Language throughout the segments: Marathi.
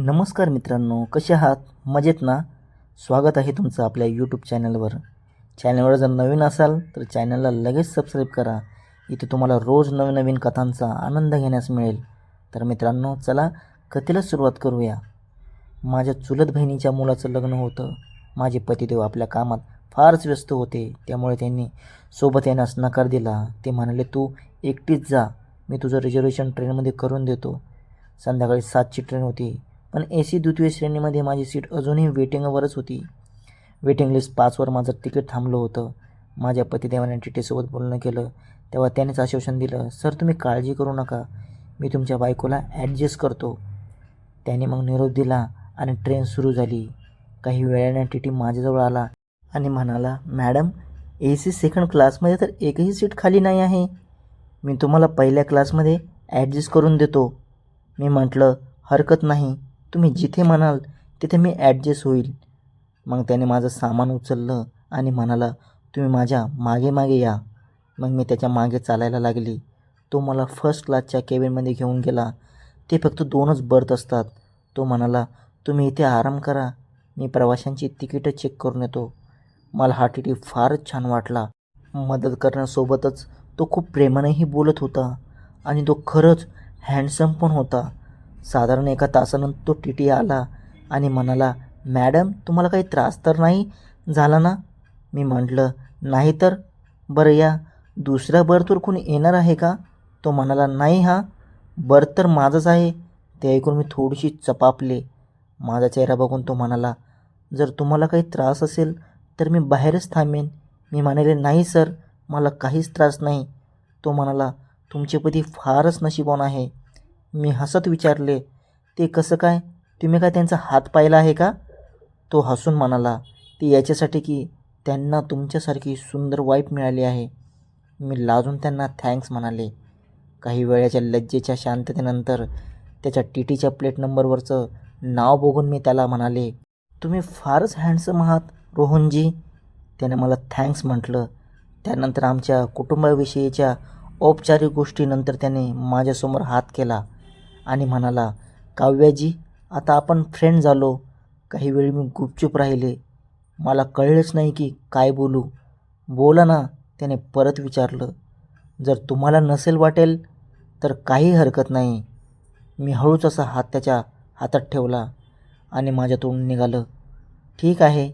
नमस्कार मित्रांनो कसे आहात? मजेत ना? स्वागत आहे तुमचं आपल्या यूट्यूब चॅनलवर चॅनलवर जर नवीन असाल तर चॅनलला लगेच सबस्क्राईब करा. इथे तुम्हाला रोज नवीन नवीन कथांचा आनंद घेण्यास मिळेल. तर मित्रांनो चला कथेला सुरुवात करूया. माझ्या चुलत बहिणीच्या मुलाचं लग्न होतं. माझे पतिदेव आपल्या कामात फारच व्यस्त होते. त्यामुळे त्यांनी सोबत येण्यास नकार दिला. ते म्हणाले तू एकटीच जा. मी तुझं रिझर्वेशन ट्रेनमध्ये करून देतो. संध्याकाळी सातची ट्रेन होती. पण ए सी द्वितीय श्रेणीमध्ये माझी सीट अजूनही वेटिंगवरच होती. वेटिंग लिस्ट पाचवर माझं तिकीट थांबलं होतं. माझ्या पतिदेवाने टी टीसोबत बोलणं केलं तेव्हा त्यानेच आश्वासन दिलं सर तुम्ही काळजी करू नका. मी तुमच्या बायकोला ॲडजस्ट करतो. त्याने मग निरोप दिला आणि ट्रेन सुरू झाली. काही वेळाने टी टी माझ्याजवळ आला आणि म्हणाला मॅडम ए सी सेकंड क्लासमध्ये तर एकही सीट खाली नाही आहे. मी तुम्हाला पहिल्या क्लासमध्ये ॲडजस्ट करून देतो. मी म्हटलं हरकत नाही. तुम्ही जिथे म्हणाल तिथे मी ॲडजस्ट होईल. मग त्याने माझं सामान उचललं आणि म्हणाला तुम्ही माझ्या मागे मागे या. मग मी त्याच्यामागे चालायला लागली. तो मला फर्स्ट क्लासच्या केबिनमध्ये घेऊन गेला. ते फक्त दोनच बर्थ असतात. तो म्हणाला तुम्ही इथे आराम करा. मी प्रवाशांची तिकीटं चेक करून येतो. मला हा टी टी फारच छान वाटला. मदत करण्यासोबतच तो खूप प्रेमानेही बोलत होता आणि तो खरंच हँडसम पण होता. साधारण एका तासानंतर तो टी टी आला आणि म्हणाला मॅडम तुम्हाला काही त्रास तर नाही? झाला ना? मी म्हटलं नाही तर. बरं या. दुसऱ्या बर्थवर कोणी येणार आहे का? तो म्हणाला नाही हा. बर्थ तर माझंच आहे. ते ऐकून मी थोडीशी चपापले. माझा चेहरा बघून तो म्हणाला जर तुम्हाला काही त्रास असेल तर मी बाहेरच थांबेन. मी म्हणाले नाही सर मला काहीच त्रास नाही. तो म्हणाला तुमचे पती फारच नशीबवान आहे. मी हसत विचारले ते कसं काय? तुम्ही काय त्यांचा हात पाहिला आहे का? तो हसून म्हणाला ते याच्यासाठी की त्यांना तुमच्यासारखी सुंदर वाईफ मिळाली आहे. मी लाजून त्यांना थँक्स म्हणाले. काही वेळाच्या लज्जेच्या शांततेनंतर त्याच्या टी टीच्या प्लेट नंबरवरचं नाव बघून मी त्याला म्हणाले तुम्ही फारच हँडसम आहात रोहनजी. त्याने मला थँक्स म्हटलं. त्यानंतर आमच्या कुटुंबाविषयीच्या औपचारिक गोष्टीनंतर त्याने माझ्यासमोर हात केला. आणि म्हणाला काव्याजी आता आपण फ्रेंड झालो. काही वेळ मी गुपचूप राहिले. मला कळलंच नाही की काय बोलू. बोला ना त्याने परत विचारलं. जर तुम्हाला नसेल वाटेल तर काही हरकत नाही. मी हळूच असा हात त्याच्या हातात ठेवला आणि माझ्या तोंड निघालं. ठीक आहे.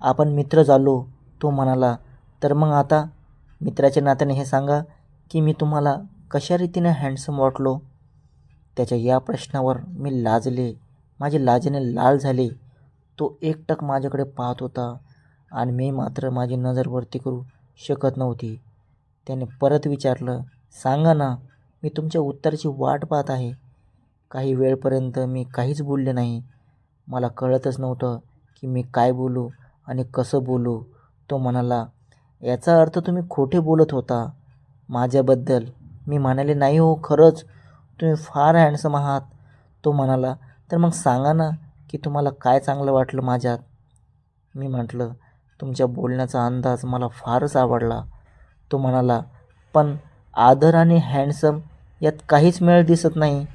आपण मित्र झालो तो म्हणाला. तर मग आता मित्राच्या नात्याने हे सांगा की मी तुम्हाला कशा रीतीने हँडसम वाटलो? त्याच्या या प्रश्नावर मी लाजले. माझे लाजेने लाल झाले. तो एकटक माझ्याकडे पाहत होता आणि मी मात्र माझी नजर वरती करू शकत नव्हती. त्याने परत विचारलं सांगा ना मी तुमच्या उत्तराची वाट पाहत आहे. काही वेळपर्यंत मी काहीच बोलले नाही. मला कळतच नव्हतं की मी काय बोलू आणि कसं बोलू. तो म्हणाला याचा अर्थ तुम्ही खोटे बोलत होता. माझ्याबद्दल मी म्हणाले नाही हो खरंच. तुम्ही फार हँडसम आहात तो म्हणाला. तर मग सांगा ना की तुम्हाला काय चांगलं वाटलं माझ्यात? मी म्हटलं तुमच्या बोलण्याचा अंदाज मला फारच आवडला. तो म्हणाला पण आदर आणि हँडसम यात काहीच मेळ दिसत नाही.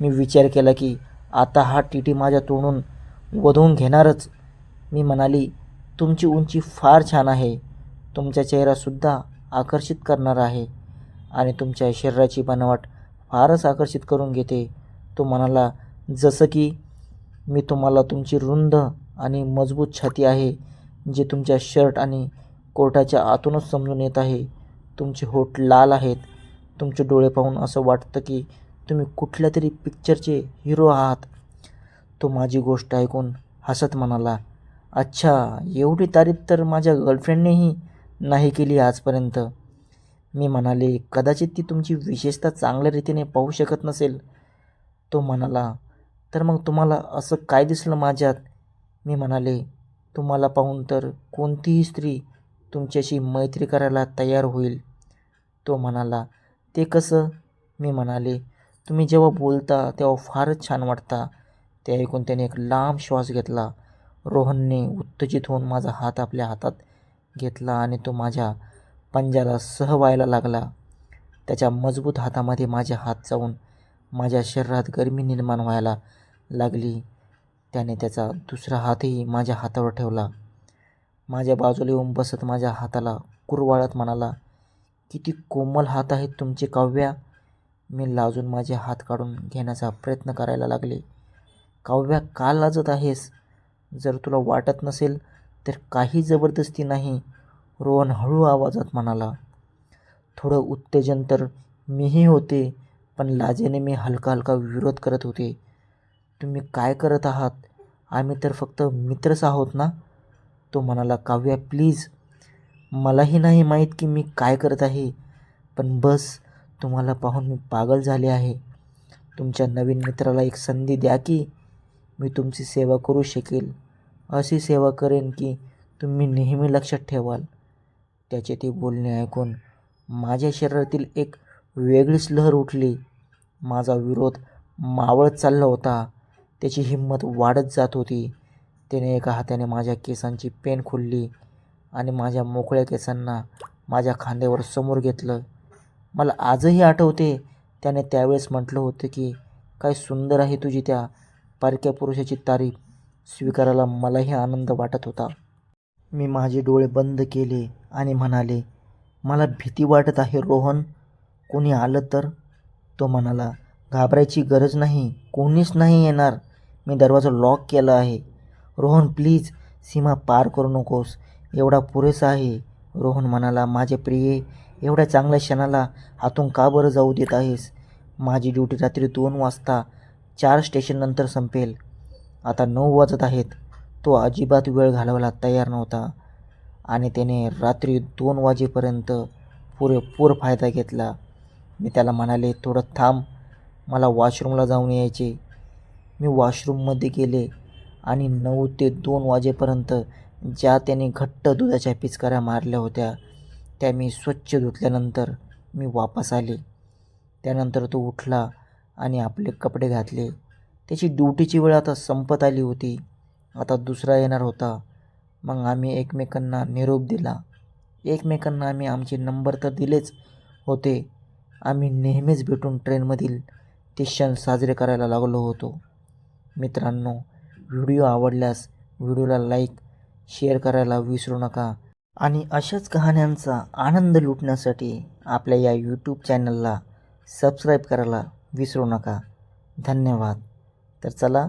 मी विचार केला की आता हा टी टी माझ्या तोंडून वधवून घेणारच. मी म्हणाली तुमची उंची फार छान आहे. तुमचा चेहरासुद्धा आकर्षित करणारा आहे. आणि तुमच्या शरीराची बनावट फारच आकर्षित करून घेते. तो म्हणाला जसं की मी तुम्हाला तुमची रुंद आणि मजबूत छाती आहे जे तुमच्या शर्ट आणि कोटाच्या आतूनच समजून येत आहे. तुमचे होठ लाल आहेत. तुमचे डोळे पाहून असं वाटतं की तुम्ही कुठल्या तरी पिक्चरचे हिरो आहात. तो माझी गोष्ट ऐकून हसत म्हणाला अच्छा एवढी तारीफ तर माझ्या गर्लफ्रेंडनेही नाही केली आजपर्यंत. मी म्हणाले कदाचित ती तुमची विशेषता चांगल्या रीतीने पाहू शकत नसेल. तो म्हणाला तर मग तुम्हाला असं काय दिसलं माझ्यात? मी म्हणाले तुम्हाला पाहून तर कोणतीही स्त्री तुमच्याशी मैत्री करायला तयार होईल. तो म्हणाला ते कसं? मी म्हणाले तुम्ही जेव्हा बोलता तेव्हा फारच छान वाटता. ते ऐकून त्याने एक लांब श्वास घेतला. रोहनने उत्तेजित होऊन माझा हात आपल्या हातात घेतला आणि तो माझ्या पंजाला सह व्हायला लागला. त्याच्या मजबूत हातामध्ये माझे हात जाऊन माझ्या शरीरात गरमी निर्माण व्हायला लागली. त्याने त्याचा दुसरा हातही माझ्या हातावर ठेवला. माझ्या बाजूला येऊन बसत माझ्या हाताला कुरवाळत म्हणाला किती कोमल हात आहेत तुमचे काव्या. मी लाजून माझे हात काढून घेण्याचा प्रयत्न करायला लागले. काव्या का लाजत आहेस? जर तुला वाटत नसेल तर काही जबरदस्ती नाही. रोहन हळू आवाजात म्हणाला थोडं उत्तेजन तर मीही होते पण लाजेने मी हलका हलका विरोध करत होते. तुम्ही काय करत आहात? आम्ही तर फक्त मित्रच आहोत ना? तो म्हणाला काव्या प्लीज. मलाही नाही माहीत की मी काय करत आहे पण बस तुम्हाला पाहून मी पागल झाले आहे. तुमच्या नवीन मित्राला एक संधी द्या की मी तुमची सेवा करू शकेल. अशी सेवा करेन की तुम्ही नेहमी लक्षात ठेवाल. त्याचे ते बोलणे ऐकून माझ्या शरीरातील एक वेगळीच लहर उठली. माझा विरोध मावळत चालला होता. त्याची हिंमत वाढत जात होती. त्याने एका हाताने माझ्या केसांची पेन खोलली आणि माझ्या मोकळ्या केसांना माझ्या खांद्यावर समोर घेतलं. मला आजही आठवते. त्याने त्यावेळेस म्हटलं होतं की काय सुंदर आहे तुझी त्या पारक्या पुरुषाची तारीफ. स्वीकारायला मलाही आनंद वाटत होता. मी माझे डोळे बंद केले आणि म्हणाले मला भीती वाटत आहे रोहन. कोणी आलं तर? तो म्हणाला घाबरायची गरज नाही. कोणीच नाही येणार. मी दरवाजा लॉक केला आहे. रोहन प्लीज सीमा पार करू नकोस. एवढा पुरेसा आहे. रोहन म्हणाला माझे प्रिये एवढ्या चांगल्या क्षणाला हातून का बरं जाऊ देत आहेस? माझी ड्युटी रात्री दोन वाजता चार स्टेशननंतर संपेल. आता नऊ वाजत आहेत. तो अजिबात वेळ घालवायला तयार नव्हता. आणि त्याने रात्री दोन वाजेपर्यंत पुरेपूर फायदा घेतला. मी त्याला म्हणाले थोडं थांब मला वॉशरूमला जाऊन यायचे. मी वॉशरूममध्ये गेले आणि नऊ ते दोन वाजेपर्यंत ज्या त्याने घट्ट दुधाच्या पिचकाऱ्या मारल्या होत्या त्या मी स्वच्छ धुतल्यानंतर मी वापस आले. त्यानंतर तो उठला आणि आपले कपडे घातले. त्याची ड्युटीची वेळ आता संपत आली होती. आता दुसरा येणार होता. मग आम्ही एकमेकांना निरोप दिला. एकमेकांना आम्ही आमचे नंबर तर दिलेच होते. आम्ही नेहमीच भेटून ट्रेनमधील ते क्षण साजरे करायला लागलो होतो. मित्रांनो व्हिडिओ आवडल्यास व्हिडिओला लाईक शेअर करायला विसरू नका. आणि अशाच कहाण्यांचा आनंद लुटण्यासाठी आपल्या या यूट्यूब चॅनलला सबस्क्राईब करायला विसरू नका. धन्यवाद. तर चला